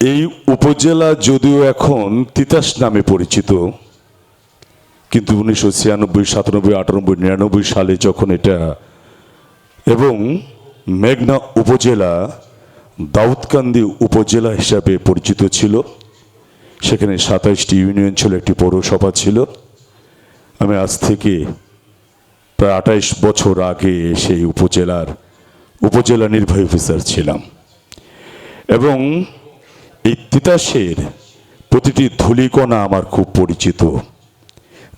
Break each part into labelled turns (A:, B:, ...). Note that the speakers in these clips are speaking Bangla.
A: এই উপজেলা যদিও এখন তিতাস নামে পরিচিত, কিন্তু উনিশশো ছিয়ানব্বই, সাতানব্বই, আটানব্বই, নিরানব্বই সালে যখন এটা এবং মেঘনা উপজেলা দাউদকান্দি উপজেলা হিসাবে পরিচিত ছিল, সেখানে সাতাইশটি ইউনিয়ন ছিল, একটি পৌরসভা ছিল। আমি আজ থেকে প্রায় আঠাইশ বছর আগে সেই উপজেলার উপজেলা নির্বাহী অফিসার ছিলাম। এবং এই তিতাসের প্রতিটি ধুলিকণা আমার খুব পরিচিত।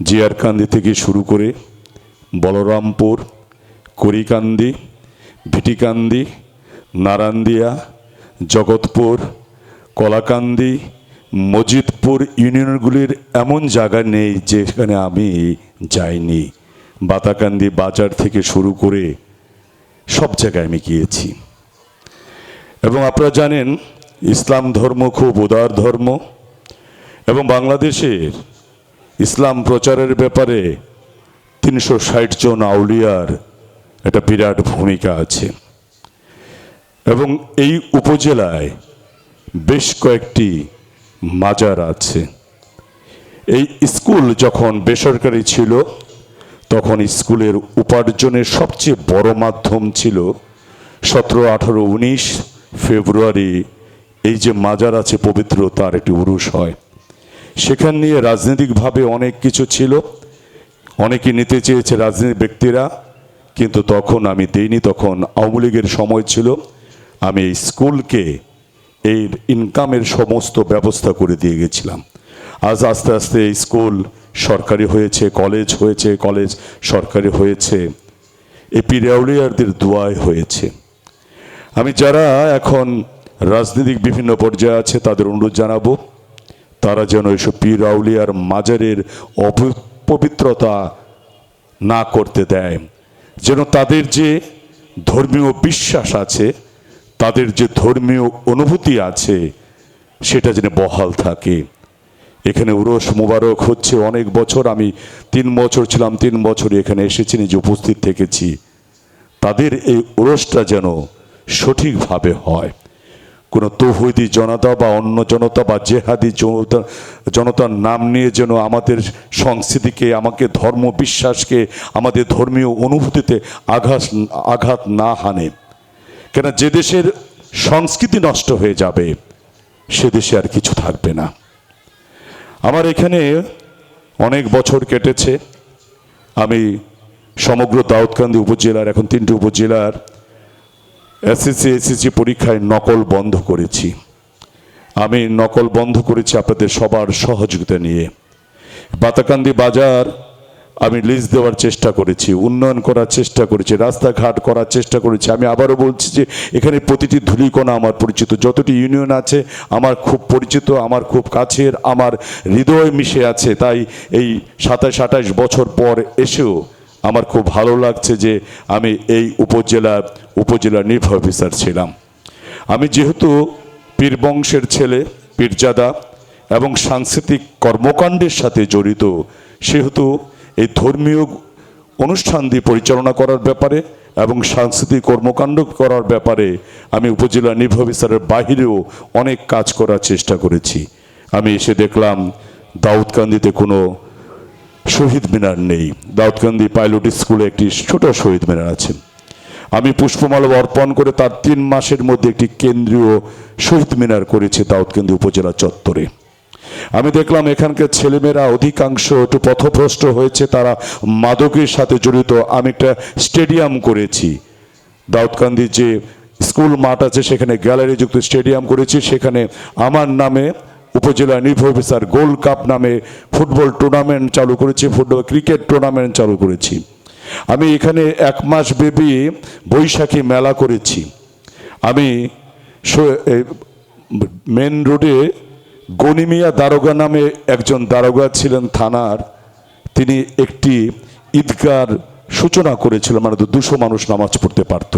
A: জিয়ারকান্দি থেকে শুরু করে বলরামপুর, করিকান্দি, ভিটিকান্দি, নারান্দিয়া, জগৎপুর, কলাকান্দি, মজিদপুর ইউনিয়নগুলির এমন জায়গা নেই যেখানে আমি যাইনি। বাতাকান্দি বাজার থেকে শুরু করে সব জায়গায় আমি গিয়েছি। এবং আপনারা জানেন, ইসলাম ধর্ম খুব উদার ধর্ম, এবং বাংলাদেশের ইসলাম প্রচারের ব্যাপারে তিনশো ষাট জন আউলিয়ার একটা বিরাট ভূমিকা আছে। এবং এই উপজেলায় বেশ কয়েকটি মাজার আছে। এই স্কুল যখন বেসরকারি ছিল তখন স্কুলের উপার্জনের সবচেয়ে বড় মাধ্যম ছিল সতেরো, আঠারো, উনিশ ফেব্রুয়ারি। এই যে মাজার আছে পবিত্র, তার একটি উরুষ হয়। সেখান নিয়ে রাজনৈতিকভাবে অনেক কিছু ছিল। অনেকে নিতে চেয়েছে রাজনৈতিক ব্যক্তিরা, কিন্তু তখন আমি দিইনি, তখন আওয়ামী লীগের সময় ছিল। আমি এই স্কুলকে এই ইনকামের সমস্ত ব্যবস্থা করে দিয়ে গেছিলাম। আজ আস্তে আস্তে এই স্কুল সরকারি হয়েছে, কলেজ হয়েছে, কলেজ সরকারি হয়েছে। এই পিরিয়াউলিয়ারদের দোয়ায় হয়েছে। আমি যারা এখন রাজনৈতিক বিভিন্ন পর্যায়ে আছে, তাদের অনুরোধ জানাব, তারা যেন এসব পীর আউলিয়ার মাজারের অপবিত্রতা না করতে দেয়। যেন তাদের যে ধর্মীয় বিশ্বাস আছে, তাদের যে ধর্মীয় অনুভূতি আছে, সেটা যেন বহাল থাকে। এখানে উরস মুবারক হচ্ছে অনেক বছর। আমি তিন বছর ছিলাম, তিন বছর এখানে এসেছি, নিজে উপস্থিত থেকেছি। তাদের এই উরসটা যেন সঠিকভাবে হয়। কোনো তৌহিদি জনতা বা অন্য জনতা বা জেহাদি জনতা, জনতার নাম নিয়ে যেন আমাদের সংস্কৃতিকে, আমাকে ধর্ম বিশ্বাসকে আমাদের ধর্মীয় অনুভূতিতে আঘাত আঘাত না হানে। কেন যে দেশের সংস্কৃতি নষ্ট হয়ে যাবে, সে দেশে আর কিছু থাকবে না। আমার এখানে অনেক বছর কেটেছে। আমি সমগ্র দাউদকান্দি উপজেলার, এখন তিনটি উপজেলার এসএসসি এসএসসি পরীক্ষায় নকল বন্ধ করেছি। আমি নকল বন্ধ করেছি আপনাদের সবার সহযোগিতা নিয়ে। বাতাকান্দি বাজার আমি লিজ দেওয়ার চেষ্টা করেছি, উন্নয়ন করার চেষ্টা করেছি, রাস্তাঘাট করার চেষ্টা করেছি। আমি আবারও বলছি যে, এখানে প্রতিটি ধুলিকণা আমার পরিচিত। যতটি ইউনিয়ন আছে, আমার খুব পরিচিত, আমার খুব কাছের, আমার হৃদয় মিশে আছে। তাই এই সাতাশ আঠাশ বছর পর এসেও আমার খুব ভালো লাগছে যে, আমি এই উপজেলা উপজেলা নির্বাহী অফিসার ছিলাম। আমি যেহেতু পীর বংশের ছেলে, পীরজাদা এবং সাংস্কৃতিক কর্মকাণ্ডের সাথে জড়িত, সেহেতু এই ধর্মীয় অনুষ্ঠান দিয়ে পরিচালনা করার ব্যাপারে এবং সাংস্কৃতিক কর্মকাণ্ড করার ব্যাপারে আমি উপজেলা নির্বাহী অফিসারের বাহিরেও অনেক কাজ করার চেষ্টা করেছি। আমি এসে দেখলাম দাউদকান্দিতে কোনো শহীদ মিনার নেই। দাউদকান্দি পাইলট স্কুলে একটি ছোট শহীদ মিনার আছে। আমি পুষ্পমালা অর্পণ করে তার তিন মাসের মধ্যে একটি কেন্দ্রীয় শহীদ মিনার করেছে দাউদকান্দি উপজেলা চত্বরে। আমি দেখলাম এখানকার ছেলেমেয়েরা অধিকাংশ একটু পথভ্রষ্ট হয়েছে, তারা মাদকের সাথে জড়িত। আমি একটা স্টেডিয়াম করেছি। দাউদকান্দির যে স্কুল মাঠ আছে, সেখানে গ্যালারি যুক্ত স্টেডিয়াম করেছি। সেখানে আমার নামে উপজেলা নির্বাহী অফিসার গোল্ড কাপ নামে ফুটবল টুর্নামেন্ট চালু করেছি, ফুটবল ক্রিকেট টুর্নামেন্ট চালু করেছি। আমি এখানে এক মাস ব্যাপী বৈশাখী মেলা করেছি। আমি মেন রোডে গনিমিয়া দারোগা নামে একজন দারোগা ছিলেন থানার। তিনি একটি ঈদগার সূচনা করেছিলেন মানে দুশো মানুষ নামাজ পড়তে পারত।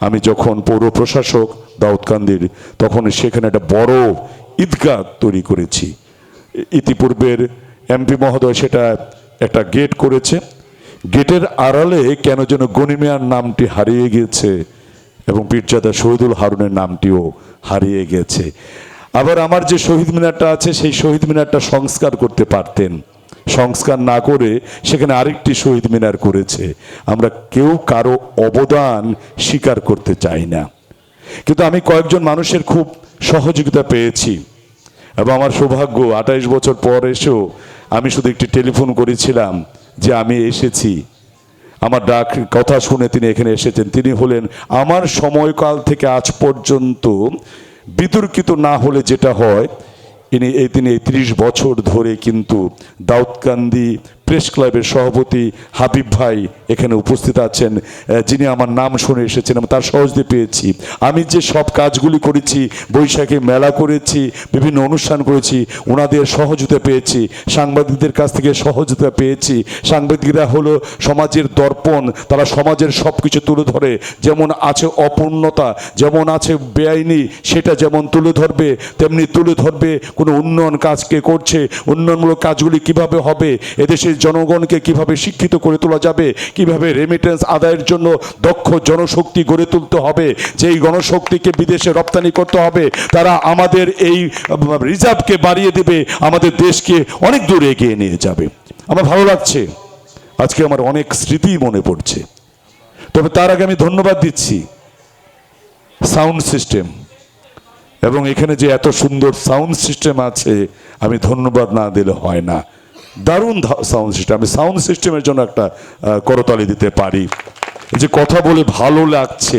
A: আমি যখন পৌর প্রশাসক দাউদকান্দির তখন সেখানে একটা বড় ঈদগাহ তৈরি করেছি। ইতিপূর্বের এমপি মহোদয় সেটা একটা গেট করেছে। গেটের আড়ালে কেন যেন গনিমিয়ার নামটি হারিয়ে গিয়েছে এবং পীরজাদা শহীদুল হারুনের নামটিও হারিয়ে গেছে। আবার আমার যে শহীদ মিনারটা আছে, সেই শহীদ মিনারটা সংস্কার করতে পারতেন। সংস্কার না করে সেখানে আরেকটি শহীদ মিনার করেছে। আমরা কেউ কারও অবদান স্বীকার করতে চাই না। কিন্তু আমি কয়েকজন মানুষের খুব সহযোগিতা পেয়েছি। এবং আমার সৌভাগ্য, আঠাইশ বছর পর এসেও আমি শুধু একটি টেলিফোন করেছিলাম যে আমি এসেছি। আমার ডাক কথা শুনে তিনি এখানে এসেছেন। তিনি হলেন, আমার সময়কাল থেকে আজ পর্যন্ত বিতর্কিত না হলে যেটা হয় ইনি এই তিনি এই ত্রিশ বছর ধরে কিন্তু দাউদকান্দি প্রেস ক্লাবের সভাপতি হাবিব ভাই এখানে উপস্থিত আছেন যিনি আমার নাম শুনে এসেছেন এবং তার সহজে পেয়েছি। আমি যে সব কাজগুলি করেছি, বৈশাখী মেলা করেছি, বিভিন্ন অনুষ্ঠান করেছি ওনাদের সহযোগিতা পেয়েছি, সাংবাদিকদের কাছ থেকে সহযোগিতা পেয়েছি। সাংবাদিকরা হলো সমাজের দর্পণ, তারা সমাজের সব কিছু তুলে ধরে। যেমন আছে অপূর্ণতা, যেমন আছে বেআইনি, সেটা যেমন তুলে ধরবে, তেমনি তুলে ধরবে কোনো উন্নয়ন কাজকে করছে, উন্নয়নমূলক কাজগুলি কীভাবে হবে এদেশের জনগণকে কীভাবে শিক্ষিত করে তোলা যাবে, কীভাবে রেমিটেন্স আদায়ের জন্য দক্ষ জনশক্তি গড়ে তুলতে হবে, যেই গণশক্তিকে বিদেশে রপ্তানি করতে হবে, তারা আমাদের এই রিজার্ভকে বাড়িয়ে দেবে, আমাদের দেশকে অনেক দূর এগিয়ে নিয়ে যাবে। আমার ভালো লাগছে, আজকে আমার অনেক স্মৃতি মনে পড়ছে। তবে তার আগে আমি ধন্যবাদ দিচ্ছি সাউন্ড সিস্টেম। এবং এখানে যে এত সুন্দর সাউন্ড সিস্টেম আছে, আমি ধন্যবাদ না দিলে হয় না। দারুণ সাউন্ড সিস্টেম আমি সাউন্ড সিস্টেমের জন্য একটা করতালি দিতে পারি। যে কথা বলে ভালো লাগছে।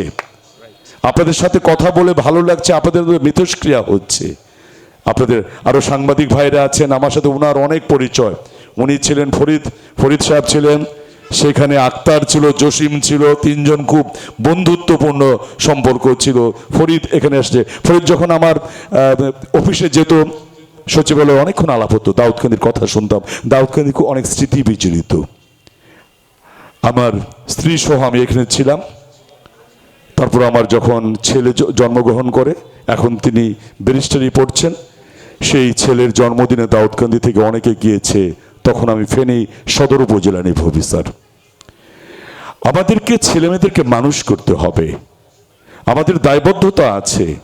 A: আপনাদের সাথে কথা বলে ভালো লাগছে, আপনাদের মিথস্ক্রিয়া হচ্ছে। আপনাদের আরও সাংবাদিক ভাইরা আছেন, আমার সাথে ওনার অনেক পরিচয়। উনি ছিলেন ফরিদ ফরিদ সাহেব ছিলেন, সেখানে আক্তার ছিল, জসিম ছিল, তিনজন খুব বন্ধুত্বপূর্ণ সম্পর্ক ছিল। ফরিদ এখানে আসছে। ফরিদ যখন আমার অফিসে যেত সচিবালয়ে অনেকক্ষণ আলাপ হতো, দাউদকান্দির কথা শুনতাম। দাউদকান্দি খুব অনেক স্মৃতি বিচলিত। আমার স্ত্রী সহ আমি এখানে ছিলাম। তারপর আমার যখন ছেলে জন্মগ্রহণ করে, এখন তিনি ব্যারিস্টারি পড়ছেন সেই ছেলের জন্মদিনে দাউদকান্দি থেকে অনেকে গিয়েছে। তখন আমি ফেনী সদর উপজেলা নিব, অফিসার। আমাদেরকে ছেলেমেয়েদেরকে মানুষ করতে হবে। আমাদের দায়বদ্ধতা আছে।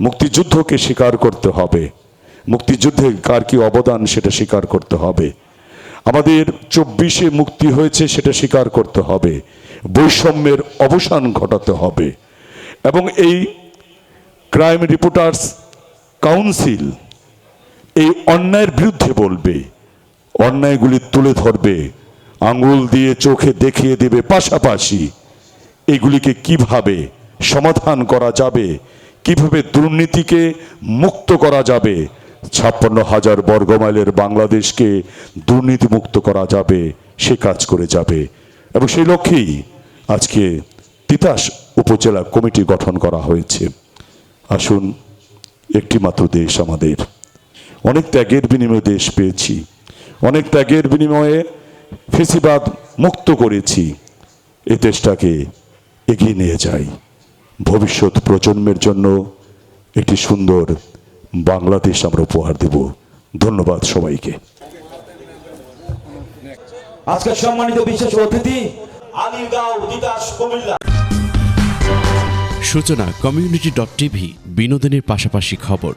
A: মুক্তিযুদ্ধকে স্বীকার করতে হবে। মুক্তিযুদ্ধে কার কি অবদান সেটা স্বীকার করতে হবে। আমাদের চব্বিশে মুক্তি হয়েছে সেটা স্বীকার করতে হবে। বৈষম্যের অবসান ঘটাতে হবে। এবং এই ক্রাইম রিপোর্টার্স কাউন্সিল এই অন্যায়ের বিরুদ্ধে বলবে, অন্যায়গুলি তুলে ধরবে আঙ্গুল দিয়ে চোখে দেখিয়ে দেবে পাশাপাশি। এগুলিকে কীভাবে সমাধান করা যাবে, কীভাবে দুর্নীতিকে মুক্ত করা যাবে ছাপ্পান্ন হাজার বর্গমাইলের বাংলাদেশকে দুর্নীতিমুক্ত করা যাবে, সে কাজ করে যাবে। এবং সেই লক্ষ্যেই আজকে তিতাস উপজেলা কমিটি গঠন করা হয়েছে। আসুন একটি মাত্র দেশ আমাদের। অনেক ত্যাগের বিনিময়ে দেশ পেয়েছি। অনেক ত্যাগের বিনিময়ে ফেসিবাদ মুক্ত করেছি। এই দেশটাকে এগিয়ে নিয়ে যাই। ভবিষ্যৎ প্রজন্মের জন্য একটি সুন্দর বাংলাদেশ আমরা উপহার দেব। ধন্যবাদ সবাইকে।
B: আজকে সম্মানিত বিশেষ অতিথি
C: সূচনা কমিউনিটি ডট টিভি, বিনোদনের পাশাপাশি খবর।